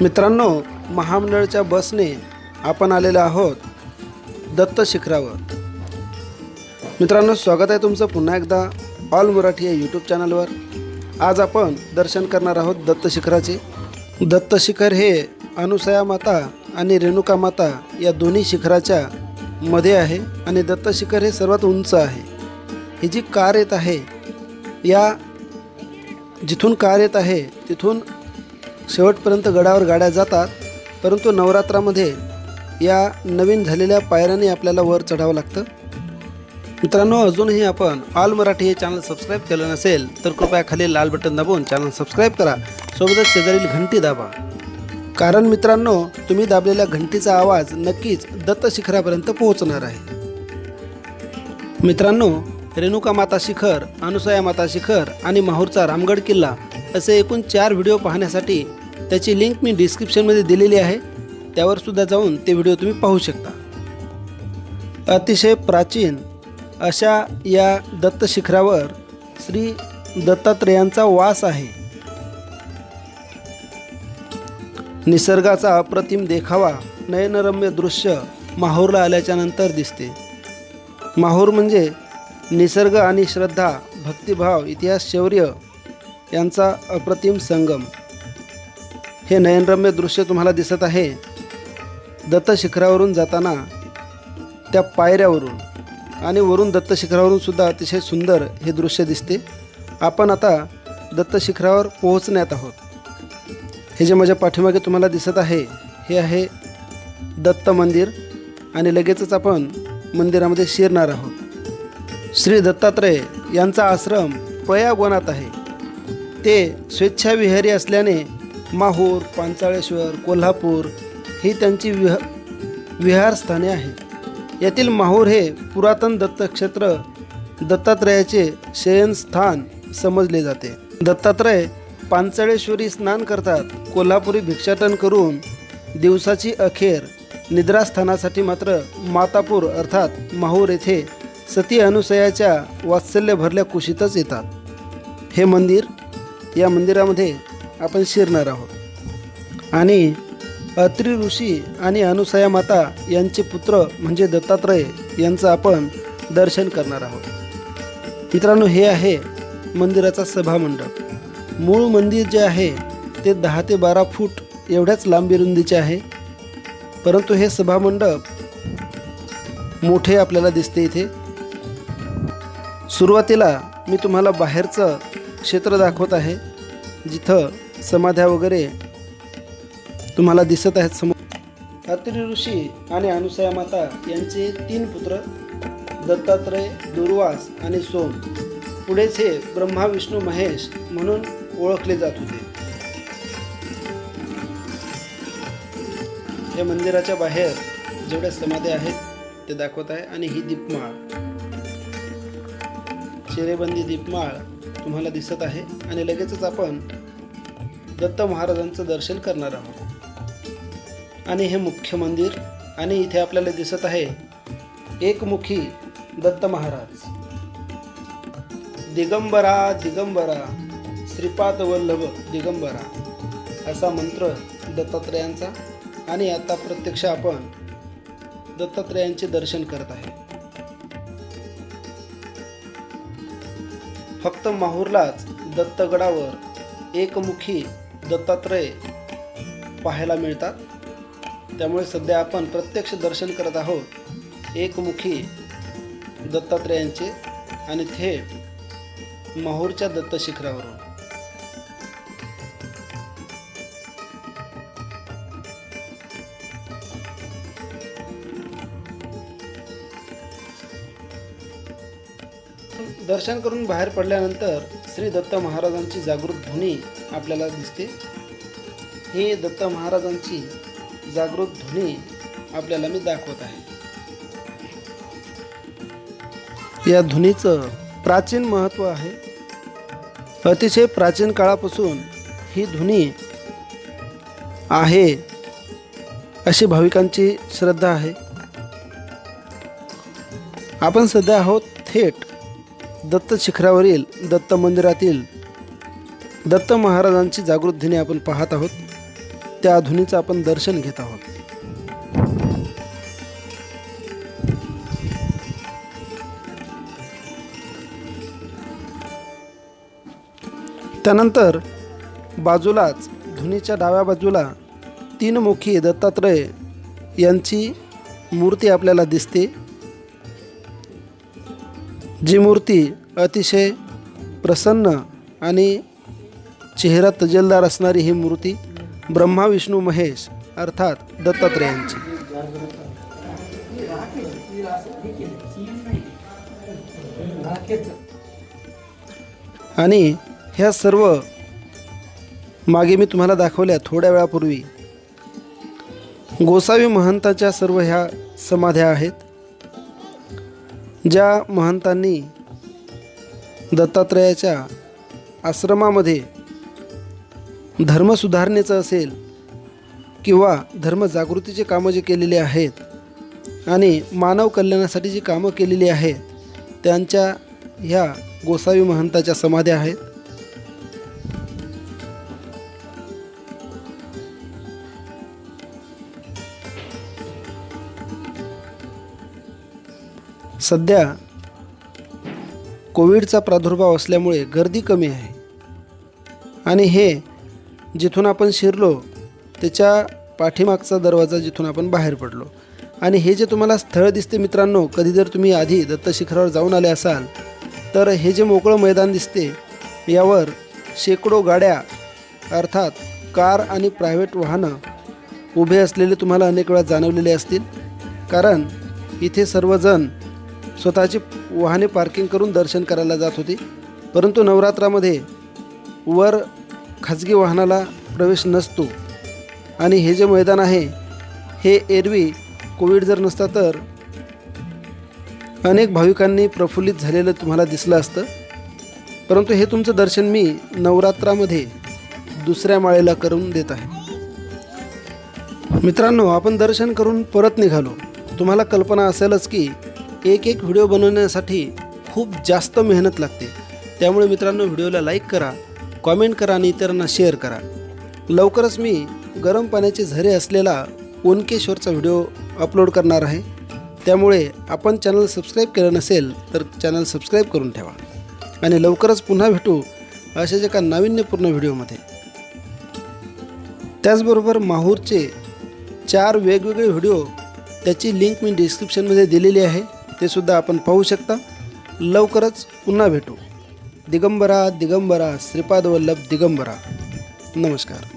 मित्रांनो महामंडळच्या बसने आपण आलेलो आहोत दत्त शिखरावर. मित्रांनो स्वागत आहे तुमचं पुन्हा एकदा ऑल मराठी या यूट्यूब चॅनलवर आज आपण दर्शन करणार आहोत दत्त शिखराचे. दत्त शिखर हे अनुसया माता आणि रेणुका माता या दोन्ही शिखराच्या मध्ये आहे आणि दत्त शिखर हे सर्वात उंच आहे. ही जी कार येत आहे या जिथून कार येत आहे तिथून शेवटपर्यंत गडावर गाड्या जातात परंतु नवरात्रामध्ये या नवीन झालेल्या पायऱ्याने आपल्याला वर चढावं लागतं. मित्रांनो अजूनही आपण ऑल मराठी हे चॅनल सबस्क्राईब केलं नसेल तर कृपया खाली लाल बटन दाबून चॅनल सबस्क्राईब करा. सोबतच शेजारील घंटी दाबा. कारण मित्रांनो तुम्ही दाबलेल्या घंटीचा आवाज नक्कीच दत्त शिखरापर्यंत पोहोचणार आहे. मित्रांनो रेणुका माता शिखर अनुसया माता शिखर आणि माहूरचा रामगड किल्ला असे एकूण चार व्हिडिओ पाहण्यासाठी त्याची लिंक मी डिस्क्रिप्शनमध्ये दिलेली आहे. त्यावर सुद्धा जाऊन ते व्हिडिओ तुम्ही पाहू शकता. अतिशय प्राचीन अशा या दत्त शिखरावर श्री दत्तात्रेयांचा वास आहे. निसर्गाचा अप्रतिम देखावा नयनरम्य दृश्य माहूरला आल्याच्यानंतर दिसते. माहूर म्हणजे निसर्ग आणि श्रद्धा भक्तिभाव इतिहास शौर्य यांचा अप्रतिम संगम. हे नयनरम्य दृश्य तुम्हाला दिसत आहे. दत्त शिखरावरून जाताना त्या पायऱ्यावरून आणि वरून दत्त शिखरावरून सुद्धा अतिशय सुंदर हे दृश्य दिसते. आपण आता दत्त शिखरावर पोहोचण्यात आहोत. हे जे माझ्या पाठीमागे तुम्हाला दिसत आहे हे आहे दत्त मंदिर आणि लगेचच आपण मंदिरामध्ये शिरणार आहोत. श्री दत्तात्रय यांचा आश्रम पयागोनात आहे. ते स्वेच्छाविहारी असल्याने माहूर पांचाळेश्वर कोल्हापूर ही त्यांची विह विहारस्थाने आहेत. यातील माहूर हे पुरातन दत्तक्षेत्र दत्तात्रयाचे शयनस्थान समजले जाते. दत्तात्रय पांचाळेश्वरी स्नान करतात कोल्हापुरी भिक्षाटन करून दिवसाची अखेर निद्रास्थानासाठी मात्र मातापूर अर्थात माहूर येथे सती अनुसयाच्या वात्सल्य भरल्या कुशीतच येतात. हे मंदिर या मंदिरामध्ये आपण शिरणार आहोत. आणि अत्री ऋषी आणि अनुसया माता यांचे पुत्र म्हणजे दत्तात्रय यांचं आपण दर्शन करणार आहोत. मित्रांनो हे आहे मंदिराचा सभामंडप. मूळ मंदिर जे आहे ते दहा ते बारा फूट एवढ्याच लांबी रुंदीचे आहे. परंतु हे सभामंडप मोठे आपल्याला दिसते इथे. सुरुवातीला मी तुम्हाला बाहेरचं क्षेत्र दाखवत आहे जिथं समाध्या वगैरे तुम्हाला दिसत आहेत समोर. अत्रि ऋषी आणि अनुसया माता यांचे तीन पुत्र दत्तात्रय दुर्वास आणि सोम. पुढेच हे ब्रह्मा विष्णू महेश म्हणून ओळखले जात होते. या मंदिराच्या बाहेर जेवढ्या समाध्या आहेत ते दाखवत आहे. आणि ही दीपमाळ. चिरेबंदी दीपमाळ तुम्हाला दिसत आहे आणि लगेचच आपण दत्त महाराजांचं दर्शन करणार आहोत. आणि हे मुख्य मंदिर आणि इथे आपल्याला दिसत आहे एकमुखी दत्त महाराज. दिगंबरा दिगंबरा श्रीपाद वल्लभ दिगंबरा असा मंत्र दत्तात्रयांचा आणि आता प्रत्यक्ष आपण दत्तात्रयांचे दर्शन करत आहे. फक्त माहूरलाच दत्तगडावर एकमुखी दत्तात्रय पाहायला मिळतात. त्यामुळे सध्या आपण प्रत्यक्ष दर्शन करत आहोत एकमुखी दत्तात्रयांचे आणि थेट माहूरच्या दत्त दर्शन करून बाहेर पडल्यानंतर श्री दत्त महाराजांची जागृत ध्वनी आपल्याला दिसते. ही दत्त महाराजांची जागृत ध्वनी आपल्याला मी दाखवत आहे. या ध्वनीचं प्राचीन महत्त्व आहे. अतिशय प्राचीन काळापासून ही ध्वनी आहे अशी भाविकांची श्रद्धा आहे. आपण सध्या आहोत थेट दत्त शिखरावरील दत्त मंदिरातील दत्त महाराजांची जागृत ध्वनी आपण पाहत आहोत. त्या धुनीचं आपण दर्शन घेत आहोत. त्यानंतर बाजूलाच धुनीच्या डाव्या बाजूला तीन मुखी दत्तात्रय यांची मूर्ती आपल्याला दिसते. जी मूर्ती अतिशय प्रसन्न आणि चेहरा तजेलदार असणारी ही मूर्ती ब्रह्मा विष्णू महेश अर्थात दत्तात्रेयांची. आणि ह्या सर्व मागे मी तुम्हाला दाखवल्या थोड्या वेळापूर्वी गोसावी महंताच्या सर्व ह्या समाध्या आहेत. ज्या महंतांनी दत्तात्रयाच्या आश्रमामध्ये धर्म सुधारणेचं असेल किंवा धर्मजागृतीचे कामं जे केलेले आहेत आणि मानव कल्याणासाठी जी कामं केलेली आहेत त्यांच्या ह्या गोसावी महंताच्या समाध्या आहेत. सध्या कोविडचा प्रादुर्भाव असल्यामुळे गर्दी कमी आहे. आणि हे जिथून आपण शिरलो त्याच्या पाठीमागचा दरवाजा जिथून आपण बाहेर पडलो. आणि हे जे तुम्हाला स्थळ दिसते मित्रांनो कधी जर तुम्ही आधी दत्त शिखरावर जाऊन आले असाल तर हे जे मोकळं मैदान दिसते यावर शेकडो गाड्या अर्थात कार आणि प्रायव्हेट वाहनं उभे असलेले तुम्हाला अनेक वेळा जाणवलेले असतील. कारण इथे सर्वजण स्वतःची वाहने पार्किंग करून दर्शन करायला जात होती. परंतु नवरात्रामध्ये वर खाजगी वाहनाला प्रवेश नसतो. आणि हे जे मैदान आहे हे एरवी कोविड जर नसता तर अनेक भाविकांनी प्रफुल्लित झालेलं तुम्हाला दिसलं असतं. परंतु हे तुमचं दर्शन मी नवरात्रामध्ये दुसऱ्या माळेला करून देत आहे. मित्रांनो आपण दर्शन करून परत निघालो. तुम्हाला कल्पना असेलच की एक एक व्हिडिओ बनवण्यासाठी खूप जास्त मेहनत लागते. त्यामुळे मित्रांनो व्हिडिओला लाईक करा कॉमेंट करा आणि इतरांना शेअर करा. लवकरच मी गरम पाण्याचे झरे असलेला ओनकेश्वरचा व्हिडिओ अपलोड करणार आहे. त्यामुळे आपण चॅनल सबस्क्राईब केलं नसेल तर चॅनल सबस्क्राईब करून ठेवा. आणि लवकरच पुन्हा भेटू अशाच एका नाविन्यपूर्ण व्हिडिओमध्ये. त्याचबरोबर माहूरचे चार वेगवेगळे व्हिडिओ त्याची लिंक मी डिस्क्रिप्शनमध्ये दिलेली आहे. ते सुद्धा आपण पाहू शकता. लवकरच पुन्हा भेटू. दिगंबरा दिगंबरा श्रीपाद वल्लभ दिगंबरा. नमस्कार.